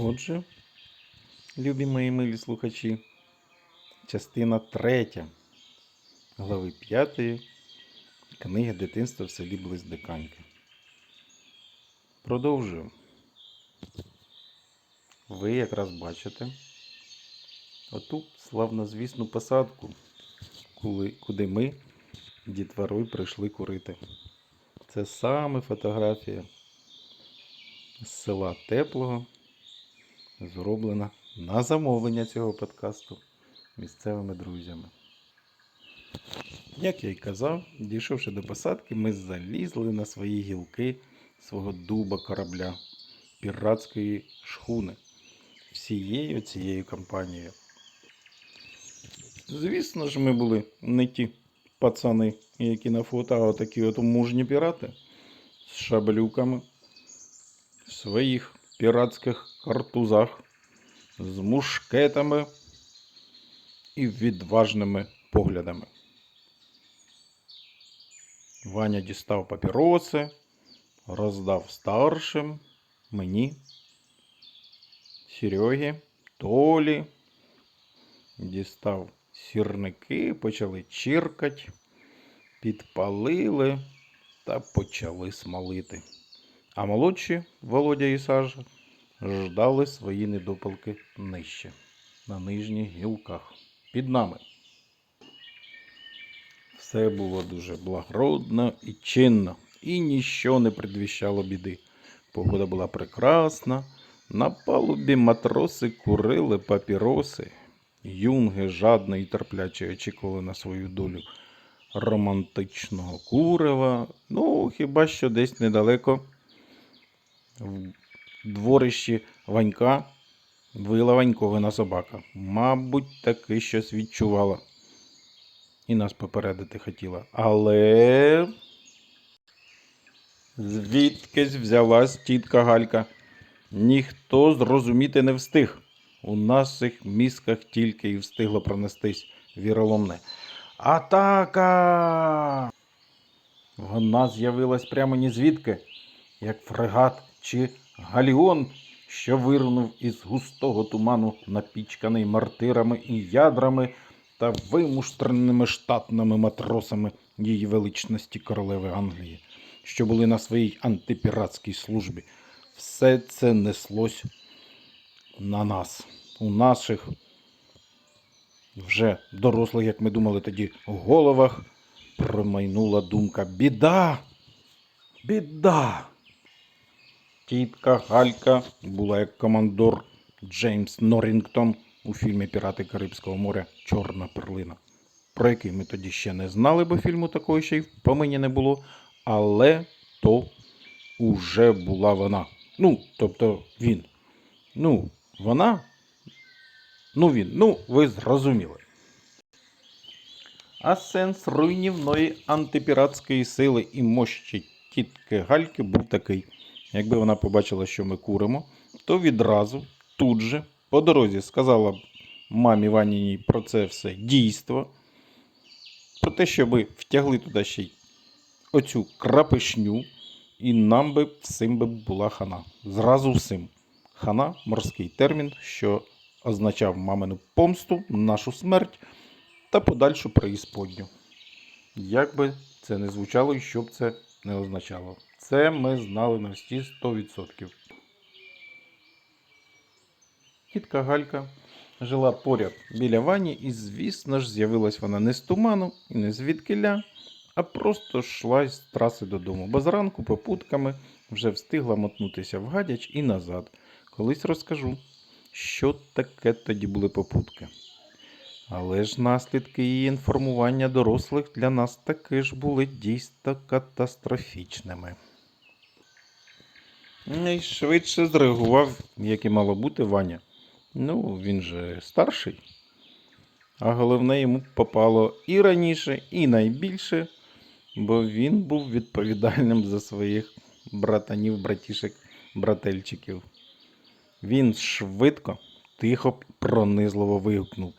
Отже, любі мої милі слухачі, частина третя глави п'ятої книги Дитинство в селі Близдиканьки. Продовжуємо. Ви якраз бачите оту славнозвісну посадку, куди ми дітворою прийшли курити. Це саме фотографія з села Теплого зроблена на замовлення цього подкасту місцевими друзями. Як я й казав, дійшовши до посадки, ми залізли на свої гілки свого дуба корабля піратської шхуни всією цією компанією. Звісно ж, ми були не ті пацани, які на фото, а такі от мужні пірати з шаблюками в своїх піратських картузах, з мушкетами і відважними поглядами. Ваня дістав папіроси, роздав старшим, мені, Серегі, Толі, дістав сірники, почали чиркать, підпалили та почали смолити. А молодші Володя і Саша ждали свої недопалки нижче, на нижніх гілках, під нами. Все було дуже благородно і чинно, і ніщо не предвіщало біди. Погода була прекрасна. На палубі матроси курили папіроси. Юнги жадно і терпляче очікували на свою долю романтичного курева. Ну, хіба що десь недалеко в дворищі Ванька вила Ваньковина собака. Мабуть, таки щось відчувала. І нас попередити хотіла. Але. Звідкись взялась тітка Галька. Ніхто зрозуміти не встиг. У наших мізках тільки і встигло пронестись віроломне. Атака! Вона з'явилась прямо ні звідки, як фрегат чи галіон, що вирнув із густого туману, напічканий мартирами і ядрами та вимуштреними штатними матросами її величності королеви Англії, що були на своїй антипіратській службі. Все це неслось на нас, у наших вже дорослих, як ми думали тоді, головах промайнула думка Біда! Біда! Тітка Галька була як командор Джеймс Норрінгтон у фільмі Пірати Карибського моря Чорна перлина, про який ми тоді ще не знали, бо фільму такого ще й в помині не було. Але то уже була вона. Ну, тобто він. Ну, вона. Ну він. Ну, ви зрозуміли. А сенс руйнівної антипіратської сили і мощі тітки Гальки був такий. Якби вона побачила, що ми куримо, то відразу, тут же, по дорозі сказала б мамі Ваніній про це все дійство. Про те, щоб втягли туди ще й оцю крапишню, і нам би всім би була хана. Зразу всім. Хана морський термін, що означав мамину помсту, нашу смерть та подальшу преісподню. Як би це не звучало і що б це не означало. Це ми знали на всі 100%. Тітка Галька жила поряд біля вані, і, звісно ж, з'явилась вона не з туману і не звідкиля, а просто йшла з траси додому, бо зранку попутками вже встигла мотнутися в гадяч і назад. Колись розкажу, що таке тоді були попутки. Але ж наслідки її інформування дорослих для нас таки ж були дійсно катастрофічними. Найшвидше зреагував, як і мало бути, Ваня. Ну, він же старший. А головне йому попало і раніше, і найбільше, бо він був відповідальним за своїх братанів, братішек, брательчиків. Він швидко, тихо, пронизливо вигукнув.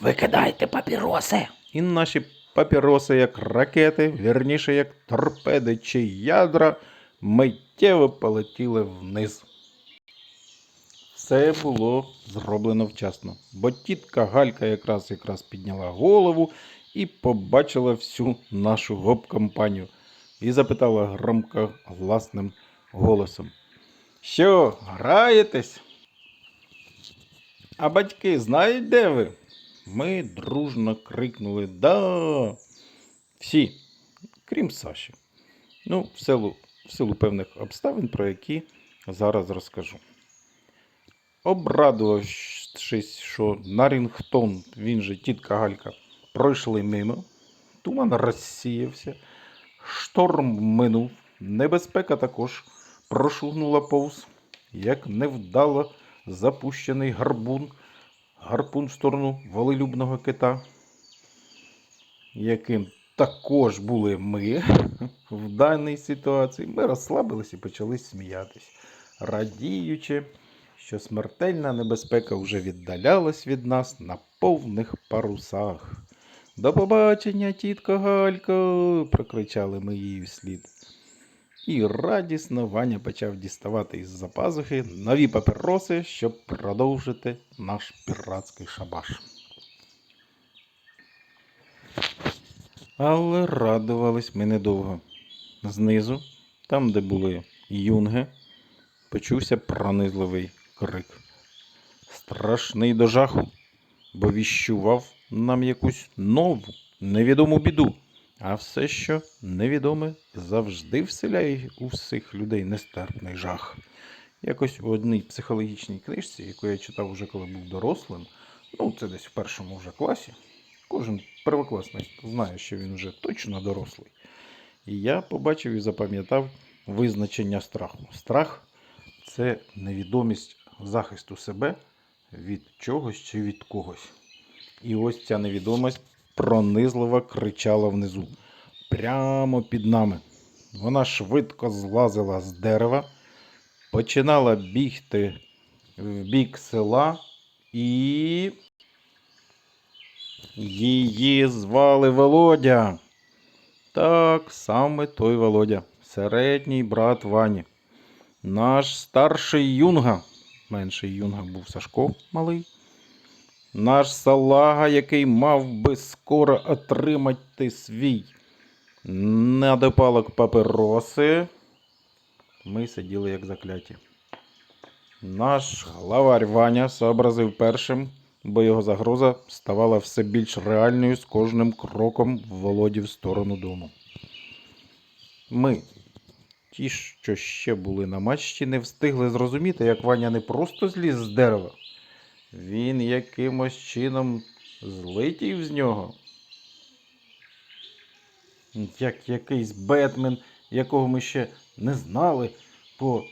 Викидайте папіроси! І наші папіроси, як ракети, вірніше, як торпеди чи ядра, миттєво полетіли вниз. Все було зроблено вчасно, бо тітка Галька якраз якраз підняла голову і побачила всю нашу гоп-компанію і запитала громко власним голосом. Що, граєтесь? А батьки знають, де ви? Ми дружно крикнули Да. Всі, крім Саші. Ну, в силу, в силу певних обставин, про які зараз розкажу. Обрадувавшись, що Нарінгтон, він же тітка Галька, пройшли мимо, туман розсіявся, шторм минув, небезпека також прошугнула повз, як невдало запущений гарбун, гарпун в сторону волелюбного кита, яким також були ми в даній ситуації. Ми розслабились і почали сміятись, радіючи, що смертельна небезпека вже віддалялась від нас на повних парусах. До побачення, тітко Галько! прокричали ми їй вслід. І радісно Ваня почав діставати із-за пазухи нові папіроси, щоб продовжити наш піратський шабаш. Але радувались ми недовго. Знизу, там, де були юнги, почувся пронизливий крик. Страшний до жаху, бо віщував нам якусь нову, невідому біду. А все, що невідоме, завжди вселяє у всіх людей нестерпний жах. Якось у одній психологічній книжці, яку я читав уже коли був дорослим, ну це десь в першому вже класі, кожен первокласник знає, що він вже точно дорослий. І я побачив і запам'ятав визначення страху. Страх це невідомість захисту себе від чогось чи від когось. І ось ця невідомість пронизливо кричала внизу, прямо під нами. Вона швидко злазила з дерева, починала бігти в бік села і. Її звали Володя. Так, саме той Володя, середній брат Вані. Наш старший юнга, менший юнга був Сашко малий. Наш салага, який мав би скоро отримати свій недопалок папироси. Ми сиділи як закляті. Наш главарь Ваня сообразив першим, бо його загроза ставала все більш реальною з кожним кроком Володі в сторону дому. Ми, ті, що ще були на мачті, не встигли зрозуміти, як Ваня не просто зліз з дерева. Він якимось чином злетів з нього. Як якийсь Бетмен, якого ми ще не знали, бо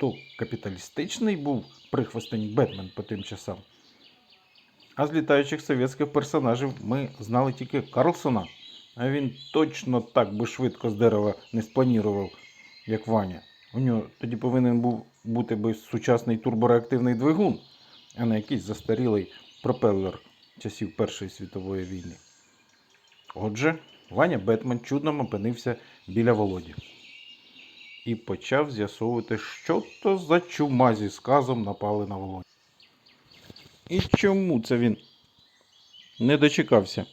то капіталістичний був прихвостень Бетмен по тим часам. А з літаючих совєтських персонажів ми знали тільки Карлсона, а він точно так би швидко з дерева не спланірував, як Ваня. У нього тоді повинен був бути би сучасний турбореактивний двигун, а не якийсь застарілий пропелер часів Першої світової війни. Отже, Ваня Бетмен чудом опинився біля Володі і почав з'ясовувати, що то за чума зі сказом напали на Володю. І чому це він не дочекався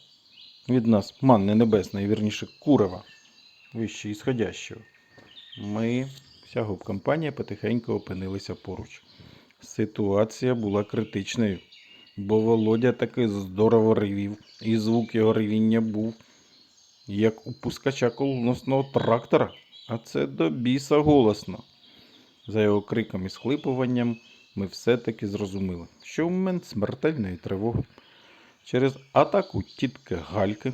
від нас манни небесної, вірніше, курева, вище ісходящого. Ми, вся гоп-компанія, потихеньку опинилися поруч. Ситуація була критичною, бо Володя таки здорово ревів, і звук його ревіння був як у пускача колоносного трактора, а це до біса голосно. За його криком і схлипуванням ми все-таки зрозуміли, що в момент смертельної тривоги через атаку тітки Гальки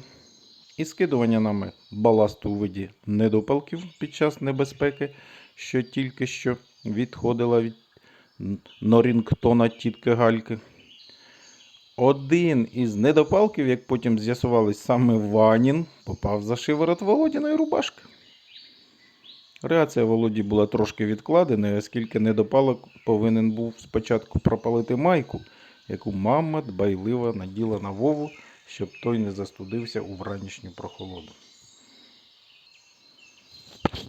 і скидування нами баласту у виді недопалків під час небезпеки, що тільки що відходила від Норінгтона тітки Гальки. Один із недопалків, як потім з'ясувалось, саме Ванін, попав за шиворот Володіної рубашки. Реакція Володі була трошки відкладеною, оскільки недопалок повинен був спочатку пропалити майку, яку мама дбайливо наділа на Вову, щоб той не застудився у вранішню прохолоду.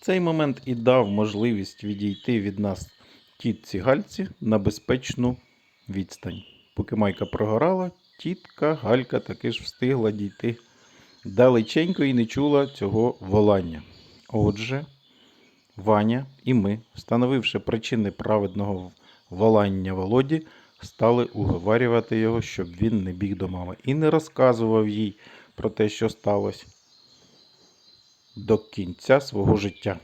Цей момент і дав можливість відійти від нас тітці Гальці на безпечну відстань. Поки майка прогорала, тітка Галька таки ж встигла дійти далеченько і не чула цього волання. Отже, Ваня і ми, встановивши причини праведного волання Володі, стали уговарювати його, щоб він не біг до мами і не розказував їй про те, що сталося до кінця свого життя.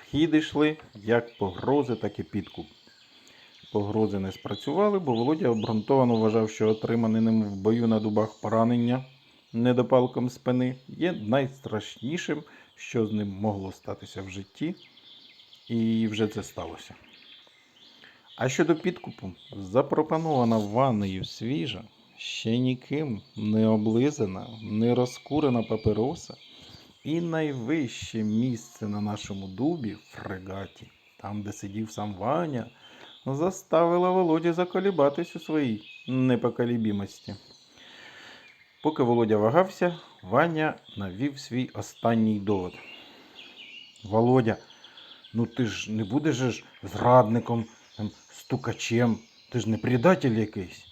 Вхід йшли як погрози, так і підкуп. Погрози не спрацювали, бо Володя обґрунтовано вважав, що отримане ним в бою на дубах поранення недопалком спини є найстрашнішим, що з ним могло статися в житті, і вже це сталося. А щодо підкупу, запропонована ванною свіжа, ще ніким не облизана, не розкурена папироса і найвище місце на нашому дубі фрегаті, там, де сидів сам Ваня, заставила Володю заколібатись у своїй непоколібімості. Поки Володя вагався, Ваня навів свій останній довод. Володя, ну ти ж не будеш ж зрадником, там, стукачем, ти ж не предатель якийсь.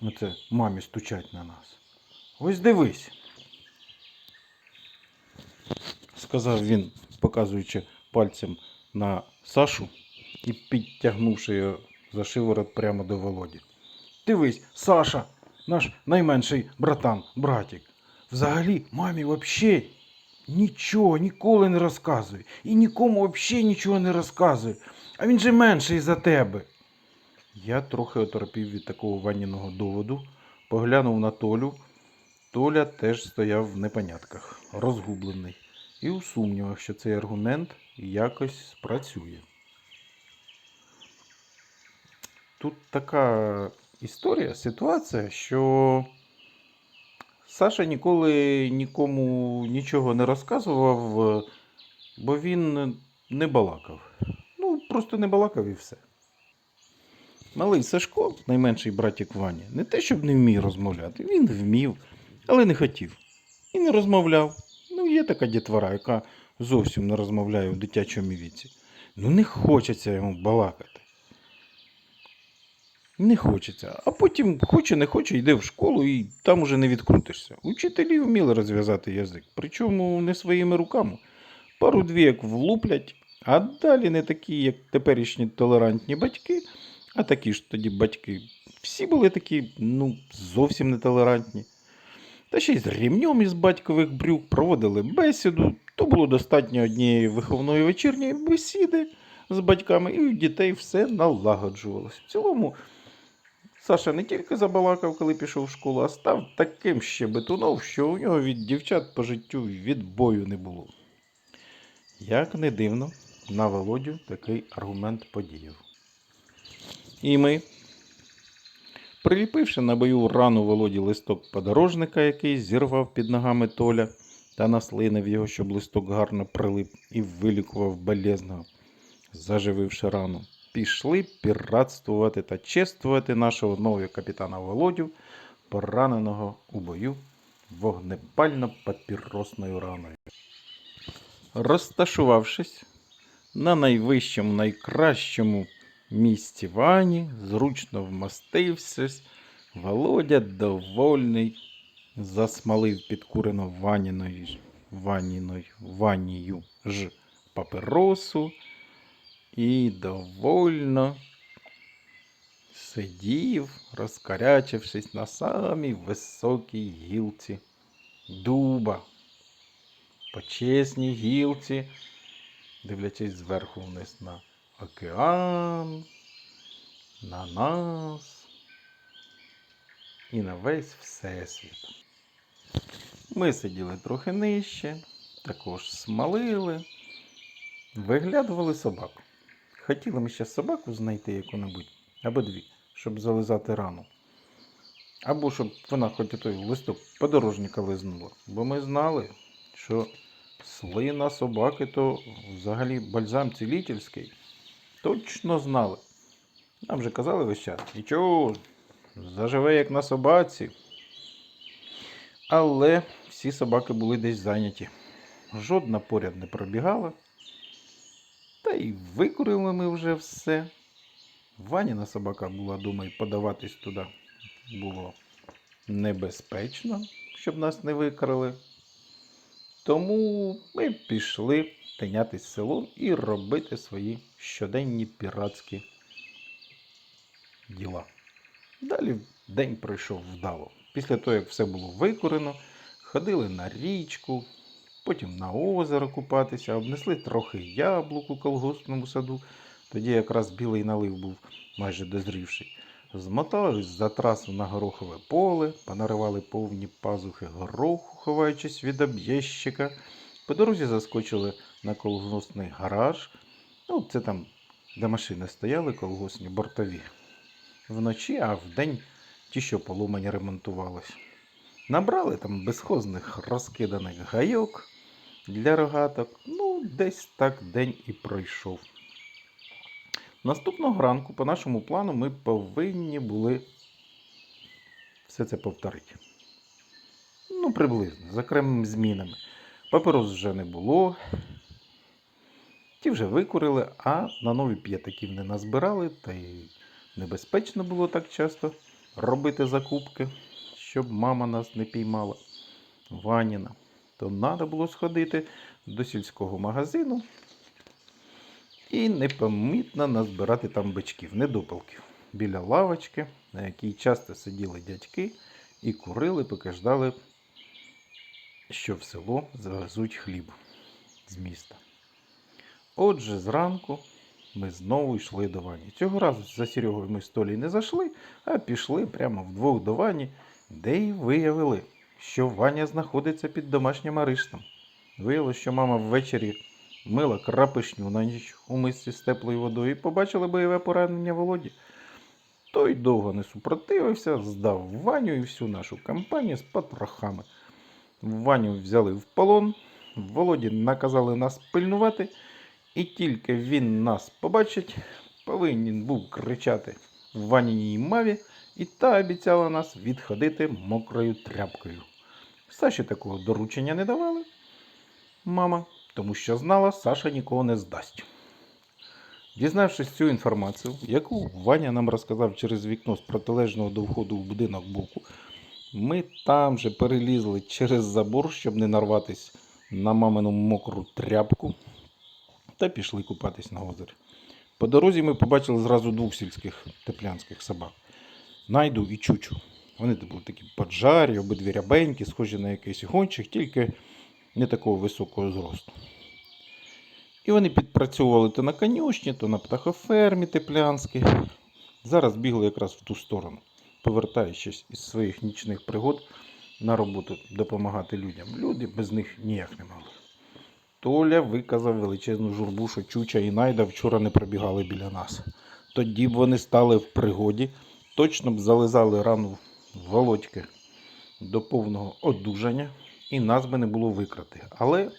Оце мамі стучать на нас. Ось дивись. Сказав він, показуючи пальцем на Сашу і підтягнувши його за шиворот прямо до Володі. Дивись, Саша, наш найменший братан, братик. Взагалі, мамі взагалі нічого ніколи не розказує. І нікому взагалі нічого не розказує. А він же менший за тебе. Я трохи оторопів від такого ванніного доводу, поглянув на Толю. Толя теж стояв в непонятках, розгублений, і у сумнівах, що цей аргумент якось спрацює. Тут така історія, ситуація, що Саша ніколи нікому нічого не розказував, бо він не балакав. Ну, просто не балакав і все. Малий Сашко, найменший братик Вані, не те, щоб не вмів розмовляти, він вмів, але не хотів. І не розмовляв. Ну, є така дітвора, яка зовсім не розмовляє у дитячому віці. Ну, не хочеться йому балакати. Не хочеться. А потім хоче, не хоче, йде в школу і там уже не відкрутишся. Учителі вміли розв'язати язик, причому не своїми руками. Пару-дві як влуплять, а далі не такі, як теперішні толерантні батьки, а такі ж тоді батьки. Всі були такі, ну, зовсім нетолерантні. Та ще й з рівнем із батькових брюк проводили бесіду. То було достатньо однієї виховної вечірньої бесіди з батьками, і у дітей все налагоджувалось. В цілому, Саша не тільки забалакав, коли пішов в школу, а став таким ще бетуном, що у нього від дівчат по життю відбою не було. Як не дивно, на Володю такий аргумент подіяв. І ми, приліпивши на бою рану Володі листок подорожника, який зірвав під ногами Толя та наслинив його, щоб листок гарно прилип і вилікував болезного, зажививши рану, пішли піратствувати та чествувати нашого нового капітана Володю, пораненого у бою вогнепально-папіросною раною. Розташувавшись на найвищому, найкращому місці вані, зручно вмостившись, Володя довольний засмалив підкурено ваніною, ваніною, ванію ж папиросу і довольно сидів, розкарячившись на самій високій гілці дуба. Почесній гілці, дивлячись зверху вниз на океан, на нас і на весь всесвіт. Ми сиділи трохи нижче, також смалили, виглядували собаку. Хотіли ми ще собаку знайти яку-небудь, або дві, щоб зализати рану. Або щоб вона хоч той листок подорожника лизнула. Бо ми знали, що слина собаки то взагалі бальзам цілительський. Точно знали. Нам же казали весь час, нічого, заживе як на собаці. Але всі собаки були десь зайняті. Жодна поряд не пробігала. Й викурили ми вже все. Ваніна собака була, думаю, подаватись туди було небезпечно, щоб нас не викрали. Тому ми пішли тинятись селом і робити свої щоденні піратські діла. Далі день пройшов вдало. Після того, як все було викорено, ходили на річку, потім на озеро купатися, обнесли трохи яблук у колгоспному саду. Тоді якраз білий налив був майже дозрівший. Змотались за трасу на горохове поле, понаривали повні пазухи гороху, ховаючись від об'єщика. По дорозі заскочили на колгоспний гараж. Ну, це там, де машини стояли, колгосні бортові. Вночі, а вдень ті, що поломані ремонтувались. Набрали там безхозних розкиданих гайок для рогаток. Ну, десь так день і пройшов. Наступного ранку, по нашому плану, ми повинні були все це повторити. Ну, приблизно, з окремими змінами. Паперос вже не було. Ті вже викурили, а на нові п'ятаків не назбирали, та й небезпечно було так часто робити закупки, щоб мама нас не піймала. Ваніна. То треба було сходити до сільського магазину і непомітно назбирати там бичків, недопалків, біля лавочки, на якій часто сиділи дядьки і курили, поки ждали, що в село завезуть хліб з міста. Отже, зранку ми знову йшли до Вані. Цього разу за Серегою ми столі не зайшли, а пішли прямо вдвох до Вані, де й виявили, що Ваня знаходиться під домашнім арештом. Виявилося, що мама ввечері мила крапишню на ніч у мисці з теплою водою і побачила бойове поранення Володі. Той довго не супротивився, здав Ваню і всю нашу компанію з потрохами. Ваню взяли в полон, Володі наказали нас пильнувати, і тільки він нас побачить, повинен був кричати в Ваніній маві, і та обіцяла нас відходити мокрою тряпкою. Саші такого доручення не давали. Мама, тому що знала, Саша нікого не здасть. Дізнавшись цю інформацію, яку Ваня нам розказав через вікно з протилежного до входу в будинок боку, ми там же перелізли через забор, щоб не нарватись на мамину мокру тряпку, та пішли купатись на озері. По дорозі ми побачили зразу двох сільських теплянських собак Найду і Чучу. Вони були такі поджарі, обидві рябенькі, схожі на якийсь гончих, тільки не такого високого зросту. І вони підпрацьовували то на конюшні, то на птахофермі теплянській. Зараз бігли якраз в ту сторону, повертаючись із своїх нічних пригод на роботу допомагати людям. Люди без них ніяк не могли. Толя виказав величезну журбу, що Чуча і Найда вчора не пробігали біля нас. Тоді б вони стали в пригоді, точно б зализали рану Володьки до повного одужання, і нас би не було викрати. Але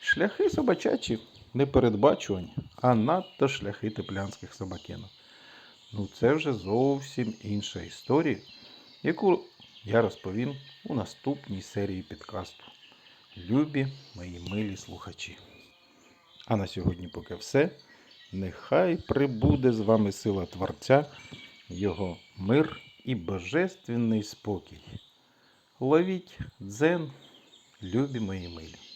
шляхи собачачі непередбачувані, а надто шляхи теплянських собакенок. Ну, це вже зовсім інша історія, яку я розповім у наступній серії підкасту. Любі мої милі слухачі. А на сьогодні поки все. Нехай прибуде з вами сила Творця, Його мир і божественний спокій. Ловіть дзен, любі мої милі.